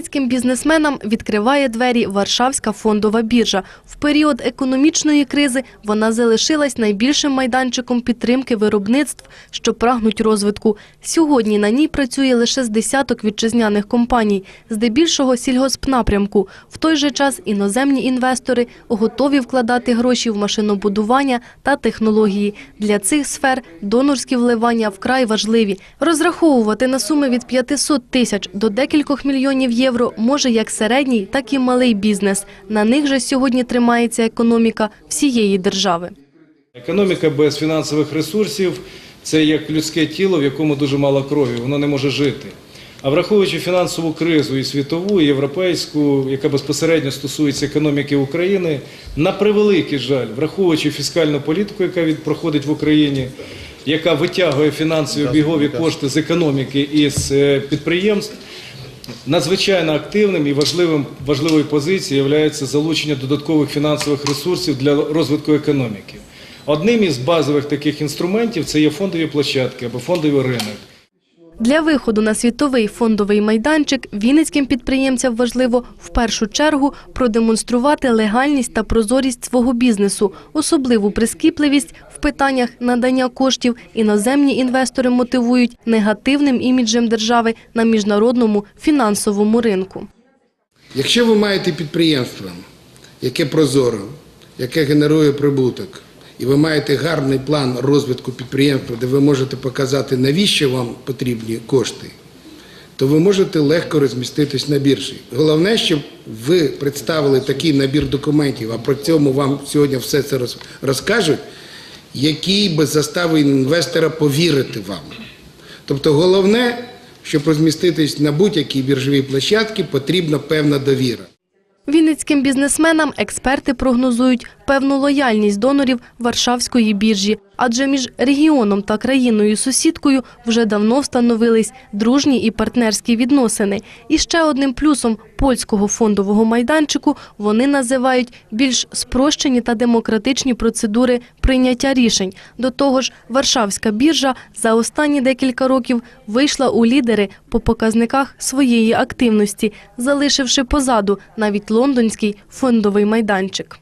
Вінницьким бізнесменам відкриває двері Варшавська фондова біржа. В період економічної кризи вона залишилась найбільшим майданчиком підтримки виробництв, що прагнуть розвитку. Сьогодні на ній працює лише з десяток вітчизняних компаній, здебільшого сільгоспнапрямку. В той же час іноземні інвестори готові вкладати гроші в машинобудування та технології. Для цих сфер донорські вливання вкрай важливі. Розраховувати на суми від 500 тисяч до декількох мільйонів євро може як середній, так і малий бізнес. На них же сьогодні тримається економіка всієї держави. Економіка без фінансових ресурсів це як людське тіло, в якому дуже мало крові, воно не може жити. А враховуючи фінансову кризу і світову, і європейську, яка безпосередньо стосується економіки України, на превеликий жаль, враховуючи фіскальну політику, яка від проходить в Україні, яка витягує фінансові бігові кошти з економіки і з е, підприємств, Надзвичайно активним і важливим важливою позицією є залучення додаткових фінансових ресурсів для розвитку економіки. Одним із базових таких інструментів це є фондові площадки або фондовий ринок. Для виходу на світовий фондовий майданчик вінницьким підприємцям важливо в першу чергу продемонструвати легальність та прозорість свого бізнесу, особливу прискіпливість в питаннях надання коштів іноземні інвестори мотивують негативним іміджем держави на міжнародному фінансовому ринку. Якщо ви маєте підприємство, яке прозоро, яке генерує прибуток, і ви маєте гарний план розвитку підприємства, де ви можете показати, навіщо вам потрібні кошти, то ви можете легко розміститись на біржі. Головне, щоб ви представили такий набір документів, а про цьому вам сьогодні все це розкажуть, який би заставив інвестора повірити вам. Тобто головне, щоб розміститись на будь-якій біржовій площадці, потрібна певна довіра. Вінницьким бізнесменам експерти прогнозують певну лояльність донорів Варшавської біржі, адже між регіоном та країною-сусідкою вже давно встановились дружні і партнерські відносини. І ще одним плюсом польського фондового майданчику вони називають більш спрощені та демократичні процедури прийняття рішень. До того ж, Варшавська біржа за останні декілька років вийшла у лідери по показниках своєї активності, залишивши позаду навіть лондонський фондовий майданчик.